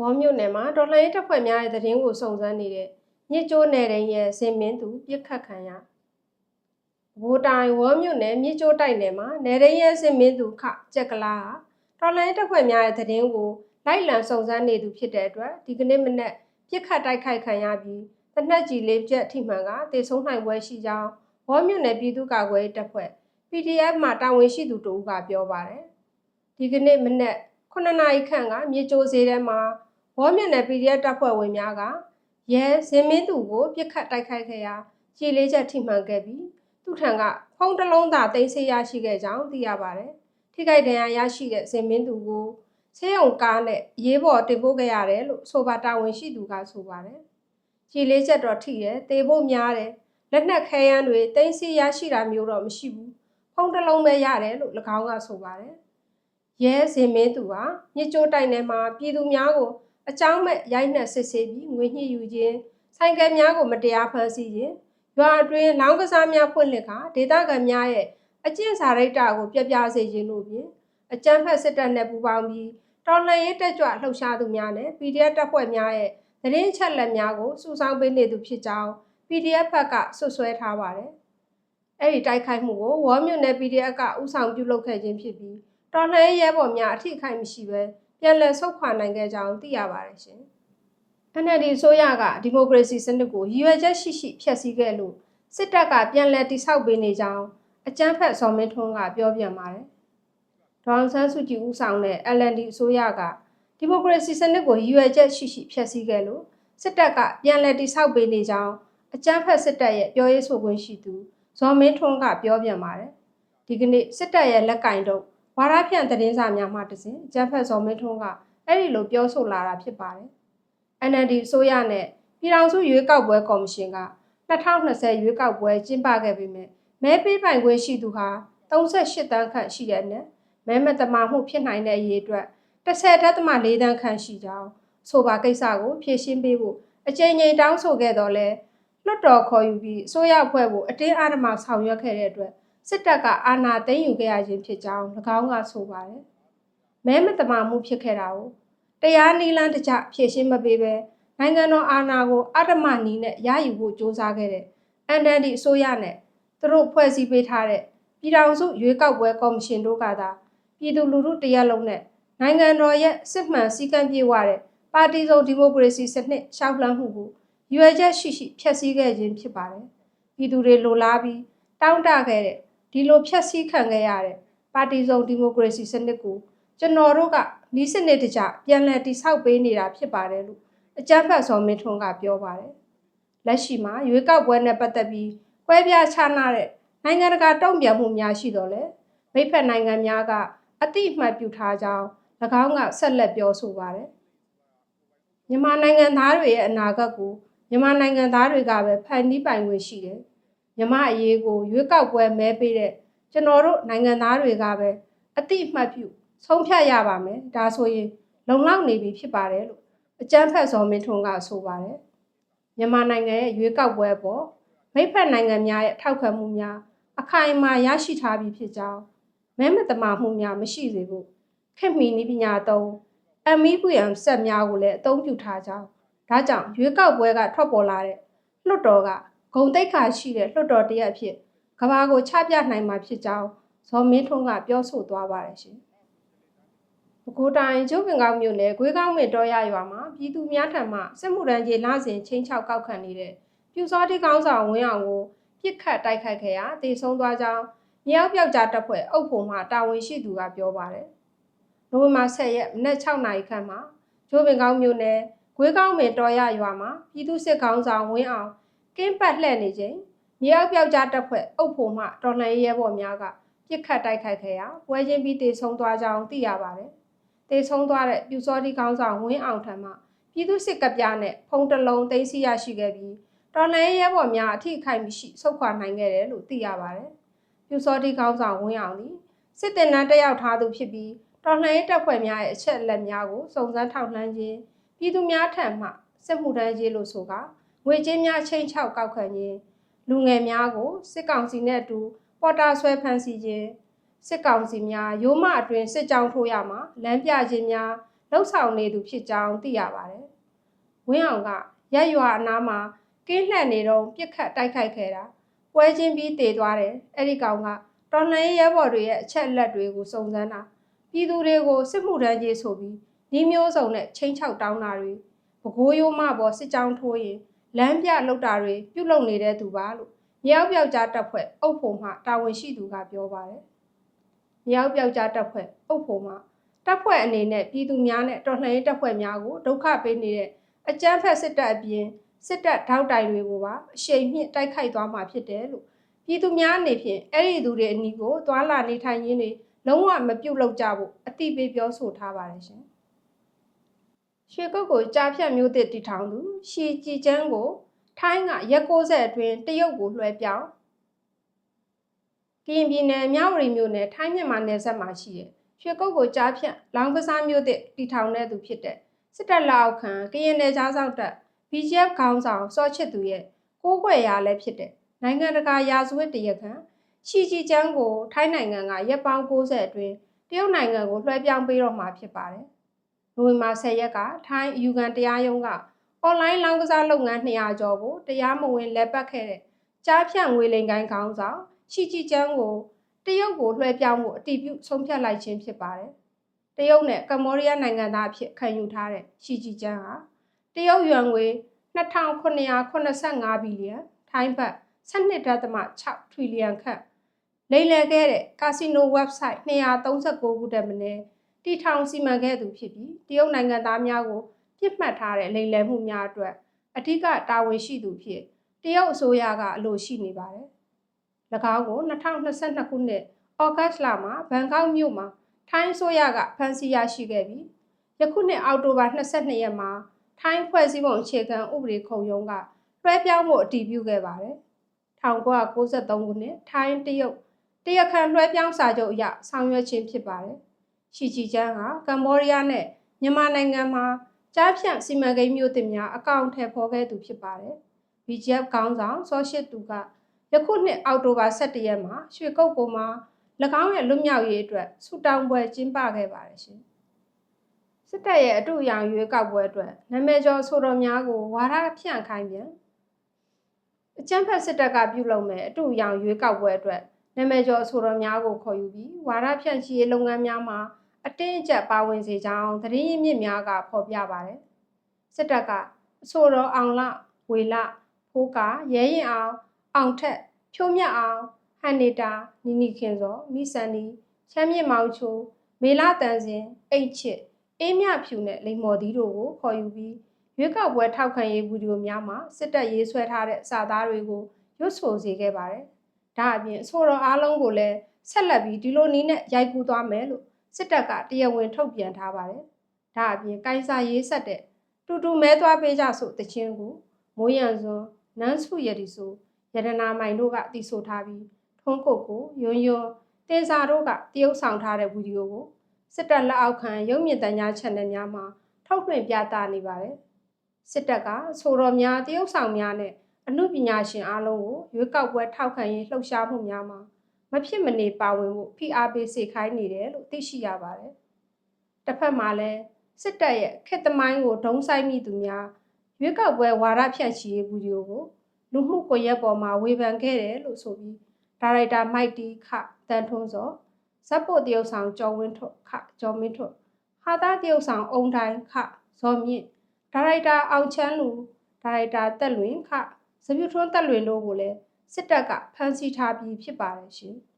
ဝေါမြို့နယ်မှာဒေါ်လာရေးတပ်ဖွဲ့များရဲ့သတင်းကိုစုံစမ်းနေတဲ့ညစ်ကျိုးနယ်ရင်ရဲ့စင်မင်းသူပြစ်ခတ်ခံရဘိုးတိုင်ဝေါမြို့နယ်မြစ်ကျိုးတိုက်နယ်မှာနယ်ရင်ရဲ့စင်မင်းသူခကြက်ကလာဟာဒေါ်လာရေးတပ်ဖွဲ့များရဲ့သတင်းကိုလိုက်လံစုံစမ်းနေသူဖြစ်တဲ့အတွက်ဒီကနေ့မနက်ပြစ်ခတ်တိုက်ခိုက်ခံရပြီးတနက်ကြီးလေးချက်ထိမှန်ကတေဆုံးနိုင်ပွဲရှိကြောင်းဝေါမြို့နယ်ပြည်သူ့ကာကွယ်ရေးတပ်ဖွဲ့ PDF မှတာဝန်ရှိသူတို့ကပြောပါတယ်ဒီကနေ့မနက်9နာရီခန့်ကမြေကျိုးစေးထဲမှာ ဘောမြင့်နယ် PDF တပ်ဖွဲ့ဝင်များကရဲဇင်မင်းသူကိုပြစ်ခတ်တိုက်ခိုက်ခဲ့ရာခြေလေးချက်ထိမှန်ခဲ့ပြီးသူထံကဖုံးတစ်လုံးသာတင်ဆေးရရှိခဲ့ကြောင်းသိရပါတယ်။ထိခိုက်ဒဏ်ရာရရှိတဲ့ဇင်မင်းသူကိုဆေးရုံကားနဲ့ရေးပေါ်တင်ပို့ခဲ့ရတယ်လို့ဆိုပါတာဝန်ရှိသူကဆိုပါတယ်။ခြေလေးချက်တော့ထိတယ်တေဖို့များတယ်လက်နက်ခဲယမ်းတွေတင်ဆေးရရှိတာမျိုးတော့မရှိဘူး။ဖုံးတစ်လုံးပဲရတယ်လို့၎င်းကဆိုပါတယ်။ရဲဇင်မင်းသူဟာညစ်ကြိုးတိုင်ထဲမှာပြည်သူများကို အကြောင်းမဲ့ရိုက်နှက်စစ်ဆေးပြီးငွေညှစ်ယူခြင်းဆိုင်ကယ်များကိုမတရားဖမ်းဆီးခြင်းရွာအတွင်းလောင်းကစားများဖွင့်လှစ်ကဒေသခံများရဲ့အကျင့်စာရိတ္တကိုပြပြစေခြင်းတို့ဖြင့်အကြမ်းဖက်စစ်တပ်နဲ့ပူးပေါင်းပြီးတော်လှန်ရေးတက်ကြွလှုပ်ရှားသူများနဲ့ PDF တပ်ဖွဲ့များရဲ့သတင်းအချက်အလက်များကိုစုဆောင်းပေးနေသူဖြစ်ကြောင်း PDF ဘက်ကဆွဆွဲထားပါတယ်။အဲ့ဒီတိုက်ခိုက်မှုကိုဝေါ်မြို့နယ် PDF ကဥဆောင်ပြုလုပ်ခဲ့ခြင်းဖြစ်ပြီးတော်လှန်ရေးရဲဘော်များအထိခိုက်မရှိဘဲ ပြန်လည်ဆုတ်ခွာနိုင်ခဲ့ကြောင်းသိရပါတယ်ရှင်။ NLD ဆိုရကဒီမိုကရေစီစနစ်ကိုရည်ရွယ်ချက်ရှိရှိဖျက်ဆီးခဲ့လို့စစ်တပ်ကပြန်လည်တိဆောက်ပေးနေကြောင်းအကြမ်းဖက်စော်မင်းထွန်းကပြောပြန်ပါတယ်။ဒေါအောင်ဆန်းစုကြည်ဦးဆောင်တဲ့ LND အစိုးရကဒီမိုကရေစီစနစ်ကိုရည်ရွယ်ချက်ရှိရှိဖျက်ဆီးခဲ့လို့စစ်တပ်ကပြန်လည်တိဆောက်ပေးနေကြောင်းအကြမ်းဖက်စစ်တပ်ရဲ့ပြောရေးဆိုခွင့်ရှိသူဇော်မင်းထွန်းကပြောပြန်ပါတယ်။ဒီကနေ့စစ်တပ်ရဲ့လက်ကင်တော့ ဝါရဖြန့်သတင်းစာများမှတစဉ်ကျန်းဖက်စော်မင်းထွန်းကအဲ့ဒီလိုပြောဆိုလာတာဖြစ်ပါတယ်။ NLD အစိုးရနဲ့ပြည်ထောင်စုရွေးကောက်ပွဲကော်မရှင်က2020ရွေးကောက်ပွဲကျင်းပခဲ့ပေမဲ့မဲပေးပိုင်ခွင့်ရှိသူဟာ38တန်းခန့်ရှိတဲ့နဲ့မဲမတမာမှုဖြစ်နိုင်တဲ့အရေးအတွက်10.4တန်းခန့်ရှိကြောင်းဆိုပါကိစ္စကိုဖြေရှင်းပေးဖို့အကြိမ်ကြိမ်တောင်းဆိုခဲ့တော့လဲလွတ်တော်ခေါ်ယူပြီးအစိုးရအဖွဲ့ကိုအတင်းအဓမ္မဆောင်ရွက်ခဲ့တဲ့အတွက် စစ်တပ်ကအာဏာသိမ်းယူခဲ့ရခြင်းဖြစ်ကြောင်း၎င်းကဆိုပါတယ်။မဲမတမာမှုဖြစ်ခဲ့တာကိုတရားနည်းလမ်းတကျဖြေရှင်းမပေးဘဲနိုင်ငံတော်အာဏာကိုအဓမ္မနည်းနဲ့ရယူဖို့ကြိုးစားခဲ့တဲ့ NLD အစိုးရနဲ့သူတို့ဖွဲ့စည်းပေးထားတဲ့ပြည်ထောင်စုရွေးကောက်ပွဲကော်မရှင်တို့ကသာပြည်သူလူထုတရက်လုံးနဲ့နိုင်ငံတော်ရဲ့စစ်မှန်စည်းကမ်းပြေဝတဲ့ပါတီစုံဒီမိုကရေစီစနစ်ရှောက်လှမ်းမှုကိုရွေချက်ရှိရှိဖျက်ဆီးခဲ့ခြင်းဖြစ်ပါတယ်။ပြည်သူတွေလိုလားပြီးတောင်းတခဲ့တဲ့ ဒီလိုဖျက်ဆီးခံခဲ့ရတဲ့ပါတီစုံဒီမိုကရေစီစနစ်ကိုကျွန်တော်တို့ကဤစနစ်တကျပြန်လည်တိဆောက်ပေးနေတာဖြစ်ပါတယ်လို့အကြမ်းဖက်စော်မင်းထွန်းကပြောပါတယ်လက်ရှိမှာရွေးကောက်ပွဲနဲ့ပတ်သက်ပြီးကွဲပြားခြားနားတဲ့နိုင်ငံတကာတုံ့ပြန်မှုများရှိတော့လေမိဖက်နိုင်ငံများကအတိအမှတ်ပြုထားကြောင်း၎င်းကဆက်လက်ပြောဆိုပါတယ်မြန်မာနိုင်ငံသားတွေရဲ့အနာဂတ်ကိုမြန်မာနိုင်ငံသားတွေကပဲဖန်တီးပိုင်ခွင့်ရှိတယ် မြမအရေးကိုရွေးကောက်ပွဲမဲပေးတဲ့ကျွန်တော်တို့နိုင်ငံသားတွေကပဲအတိအမှတ်ပြုဆုံးဖြတ်ရပါမယ်ဒါဆိုရင်လုံလောက်နေပြီဖြစ်ပါတယ်လို့အကြမ်းဖက်စော်မင်းထွန်းကဆိုပါတယ်မြန်မာနိုင်ငံရဲ့ရွေးကောက်ပွဲပေါ်မိဖက်နိုင်ငံများရဲ့ထောက်ခံမှုများအခိုင်အမာရရှိထားပြီးဖြစ်ကြောင်းမဲမတမာမှုများမရှိစေဖို့ခင်မီနီးပညာသုံး MEPM ဆက်များကိုလည်းအသုံးပြုထားကြောင်းဒါကြောင့်ရွေးကောက်ပွဲကထွက်ပေါ်လာတဲ့လွှတ်တော်က ဂုံတိတ်ခါရှိတဲ့လွှတ်တော်တရက်ဖြစ်ကဘာကိုချပြနိုင်မှာဖြစ်ကြောင်းဇော်မင်းထွန်းကပြောဆိုသွားပါတယ်ရှင်။ပဲခူးတိုင်းကျုပ်ပင်ကောင်းမြို့နယ်ဂွေးကောင်းမင်တော်ရရွာမှာပြည်သူများထံမှစစ်မှုထမ်းကြီးလစဉ်ချင်းချောက်ကောက်ခံနေတဲ့ပြူစောတိကောင်းဆောင်ဝင်းအောင်ကိုပြစ်ခတ်တိုက်ခိုက်ခဲ့ရာတည်ဆုံးသွားကြောင်းမြောက်ပြောက်ကြားတပ်ဖွဲ့အုပ်ဖို့မှတာဝန်ရှိသူကပြောပါတယ်။နိုဝင်ဘာ10ရက်မနက်6နာရီခန့်မှာကျိုးပင်ကောင်းမြို့နယ်ဂွေးကောင်းမင်တော်ရရွာမှာပြည်သူစစ်ကောင်းဆောင်ဝင်းအောင် ကင်းပတ်လှည့်နေချိန်မြေအောက်ပြောက်ကြားတပ်ဖွဲ့အုပ်ဖို့မှတော်လှန်ရေးရဲဘော်များကပြစ်ခတ်တိုက်ခိုက်ခဲ့ရာပွဲချင်းပြီးတေဆုံးသွားကြောင်းသိရပါတယ်။တေဆုံးသွားတဲ့ပြူစောတိကောင်းဆောင်ဝင်းအောင်ထံမှပြည်သူစစ်ကပြားနဲ့ဖုံးတလုံးသိမ်းဆည်းရရှိခဲ့ပြီးတော်လှန်ရေးရဲဘော်များအထိခိုက်မရှိဆုတ်ခွာနိုင်ခဲ့တယ်လို့သိရပါတယ်။ပြူစောတိကောင်းဆောင်ဝင်းအောင်သည်စစ်တင်နန်းတက်ရောက်ထားသူဖြစ်ပြီးတော်လှန်ရေးတပ်ဖွဲ့များရဲ့အချက်အလက်များကိုစုံစမ်းထောက်လှမ်းခြင်းပြည်သူများထံမှစစ်မှုထမ်းရေးလို့ဆိုက ငွေကြေးများချင်းချောက်ကောက်ခံခြင်းလူငယ်များကိုစစ်ကောင်စီနဲ့အတူပေါ်တာဆွဲဖမ်းဆီးခြင်းစစ်ကောင်စီများရိုးမအတွင်စစ်ကြောင်းထိုးရမှာလမ်းပြခြင်းများလှုပ်ဆောင်နေသူဖြစ်ကြောင်းသိရပါတယ်။ဝင်းအောင်ကရက်ရွာအနားမှာကင်းလှန်နေတော့ပြစ်ခတ်တိုက်ခိုက်ခဲ့တာပွဲချင်းပြီးတည်သွားတယ်။အဲ့ဒီကောင်ကတော်လှန်ရေးရဲဘော်တွေရဲ့အချက်အလက်တွေကိုစုံစမ်းတာပြည်သူတွေကိုစစ်မှုထမ်းကြီးဆိုပြီးဒီမျိုးစုံနဲ့ချင်းချောက်တောင်းတာတွေဘကိုးရိုးမပေါ်စစ်ကြောင်းထိုးရင် လမ်းပြလောက်တာတွေပြုတ်လုံနေတဲ့သူပါလို့မြောက်ပြောက်ကြားတပ်ဖွဲ့အုပ်ဖို့မှတာဝန်ရှိသူကပြောပါတယ်။မြောက်ပြောက်ကြားတပ်ဖွဲ့အုပ်ဖို့မှတပ်ဖွဲ့အနေနဲ့ပြည်သူများနဲ့တော်လှန်ရေးတပ်ဖွဲ့များကိုဒုက္ခပေးနေတဲ့အကြမ်းဖက်စစ်တပ်အပြင်စစ်တပ်ထောက်တိုင်တွေကိုပါအရှိန်မြင့်တိုက်ခိုက်သွားမှာဖြစ်တယ်လို့ပြည်သူများအနေဖြင့်အဲ့ဒီသူတွေအနီးကိုသွာလာနေထိုင်ရင်းတွေလုံးဝမပြုတ်လောက်ကြဖို့အတိပေးပြောဆိုထားပါတယ်ရှင်။ ရွှေကုတ်ကိုကြားဖြတ်မျိုးသစ်တီထောင်သူရှီကြည်ချမ်းကို ထိုင်းကရက်60အတွင်းတရုတ်ကိုလွှဲပြောင်းကရင်ပြည်နယ်မြဝတီမြို့နယ်ထိုင်းမြန်မာနယ်စပ်မှာရှိတဲ့ရွှေကုတ်ကိုကြားဖြတ်လောင်ကစားမျိုးသစ်တီထောင်တဲ့သူဖြစ်တဲ့စစ်တပ်လက်အောက်ခံကရင်နယ်ကြားစောက်တပ် BGF ခေါင်းဆောင်စောချစ်သူရဲ့ကိုးကွယ်ရာလည်းဖြစ်တဲ့နိုင်ငံတကာရာဇဝတ်တရားခံရှီဂျီကျန်းကို ထိုင်းနိုင်ငံကရက်ပေါင်း60အတွင်းတရုတ်နိုင်ငံကိုလွှဲပြောင်းပေးတော့မှာဖြစ်ပါတယ်။ နိုဝင်ဘာ10ရက်ကထိုင်းယူကန်တရားရုံးကအွန်လိုင်းလောင်းကစားလုပ်ငန်း200ကျော်ကိုတရားမဝင်လက်ပတ်ခဲ့တဲ့ကြားဖြန့်ငွေလိမ်ကိုင်းခေါင်းဆောင်ရှီဂျီကျန်းကိုတရုတ်ကိုလွှဲပြောင်းဖို့အတည်ပြုဆုံးဖြတ်လိုက်ခြင်းဖြစ်ပါတယ်။တရုတ်နဲ့ကမ္ဘောဒီးယားနိုင်ငံသားအဖြစ်ခံယူထားတဲ့ရှီဂျီကျန်းဟာတရုတ်ယွမ်ငွေ2985ဘီလီယံထိုင်းဘတ်12.6ထရီလီယံခန့်လိမ်လည်ခဲ့တဲ့ကာစီနို website 239ခုတည်းမင်း တီထောင်စီမံခဲ့သူဖြစ်ပြီးတရုတ်နိုင်ငံသားများကိုပြစ်မှတ်ထားတဲ့လိမ်လည်မှုများအတွက်အထူးတာဝန်ရှိသူဖြစ်တရုတ်အစိုးရကအလို့ရှိနေပါတယ်။၎င်းကို2022ခုနှစ်ဩဂတ်လမှာဘန်ကောက်မြို့မှာထိုင်းအစိုးရကဖမ်းဆီးရရှိခဲ့ပြီးယခုနှစ်အောက်တိုဘာ22ရက်မှာထိုင်းဖွဲ့စည်းပုံအခြေခံဥပဒေခုံရုံးကလွှဲပြောင်းဖို့အတည်ပြုခဲ့ပါတယ်။1993ခုနှစ်ထိုင်းတရုတ်တရားခံလွှဲပြောင်းစာချုပ်အရဆောင်ရွက်ခြင်းဖြစ်ပါတယ်။ ရှီချီချန်းဟာကမ္ဘောဒီးယားနဲ့မြန်မာနိုင်ငံမှာကြားဖြန့်စီမံကိန်းမျိုးတင်များအကောင့်ထဲပေါ်ခဲ့သူဖြစ်ပါတယ်။ BGF ခေါင်းဆောင်စောရှိသူကယခုနှစ်အောက်တိုဘာ17ရက်မှာရွှေကုတ်ပေါ်မှာ၎င်းရဲ့လွတ်မြောက်ရေးအတွက်ဆူတောင်းပွဲကျင်းပခဲ့ပါတယ်ရှင်။စစ်တပ်ရဲ့အတူရောင်ရွေးကောက်ပွဲအတွက်နာမည်ကျော်ဆိုတော်များကိုဝါဒဖြန့်ခိုင်းပြန်အကြမ်းဖက်စစ်တပ်ကပြုလုပ်မဲ့အတူရောင်ရွေးကောက်ပွဲအတွက်နာမည်ကျော်ဆိုတော်များကိုခေါ်ယူပြီးဝါဒဖြန့်ချီရေးလုပ်ငန်းများမှာ အတင်းအကျပ်ပါဝင်စေကြောင်းသတင်းရင်းမြစ်များကဖော်ပြပါတယ်စစ်တပ်ကအဆိုတော်အောင်လဝေလဖိုးကရဲရင်အောင်အောင်ထက်ဖြိုးမြတ်အောင်ဟန်နေတာနီနီခင်စောမိဆန်နီချမ်းမြင့်မောင်ချိုမေလာတန်စင်အိတ်ချစ်အေးမြဖြူနဲ့လိမ္မော်သီးတို့ကိုခေါ်ယူပြီးရွေးကောက်ပွဲထောက်ခံရေးဗီဒီယိုများမှာစစ်တပ်ရေးဆွဲထားတဲ့စာသားတွေကိုရွတ်ဆိုစေခဲ့ပါတယ်။ဒါအပြင်အဆိုတော်အားလုံးကိုလည်းဆက်လက်ပြီးဒီလိုနည်းနဲ့ရိုက်ကူးသွားမယ်လို့ စစ်တပ်ကတရားဝင်ထုတ်ပြန်ထားပါတယ်။ဒါအပြင်ကိုင်းစာရေးဆက်တဲ့တူတူမဲသွားပေးကြဆိုတခြင်းကိုမိုးရံစွန်းနန်းစုရည်ဆိုရတနာမိုင်တို့ကတီးဆိုထားပြီးထုံးကုတ်ကိုယွန်းယွန်းတင်စာတို့ကတရုပ်ဆောင်ထားတဲ့ဗီဒီယိုကိုစစ်တပ်လက်အောက်ခံရုပ်မြင့်တန်ကြား channel များမှာထုတ်လွှင့်ပြသနေပါတယ်။စစ်တပ်ကဆိုတော်များတရုတ်ဆောင်များနဲ့အမှုပညာရှင်အားလုံးကိုရွေးကောက်ပွဲထောက်ခံရေးလှုပ်ရှားမှုများမှာ မဖြစ်မနေပါဝင်ဖို့ဖိအားပေးစေခိုင်းနေတယ်လို့သိရှိရပါတယ်။တစ်ဖက်မှာလည်းစစ်တပ်ရဲ့ခက်သမိုင်းကိုဒုံဆိုင်မိသူများရွေးကောက်ပွဲဝါဒဖြန့်ချီရေးဗီဒီယိုကိုလူမှုကွန်ရက်ပေါ်မှာဝေဖန်ခဲ့တယ်လို့ဆိုပြီးဒါရိုက်တာမိုက်တီခတန်ထွန်းစောဇက်ပို့တရုတ်ဆောင်ကျော်ဝင်းထွတ်ခကျော်မင်းထွတ်ဟာသားတရုတ်ဆောင်အုံတိုင်းခဇော်မြင့်ဒါရိုက်တာအောင်ချမ်းလူဒါရိုက်တာတက်လွင်ခစပြူထွန်းတက်လွင်တို့ကိုလည်း စစ်တပ်ကဖမ်းဆီးထားပြီးဖြစ်ပါတယ်ရှင်။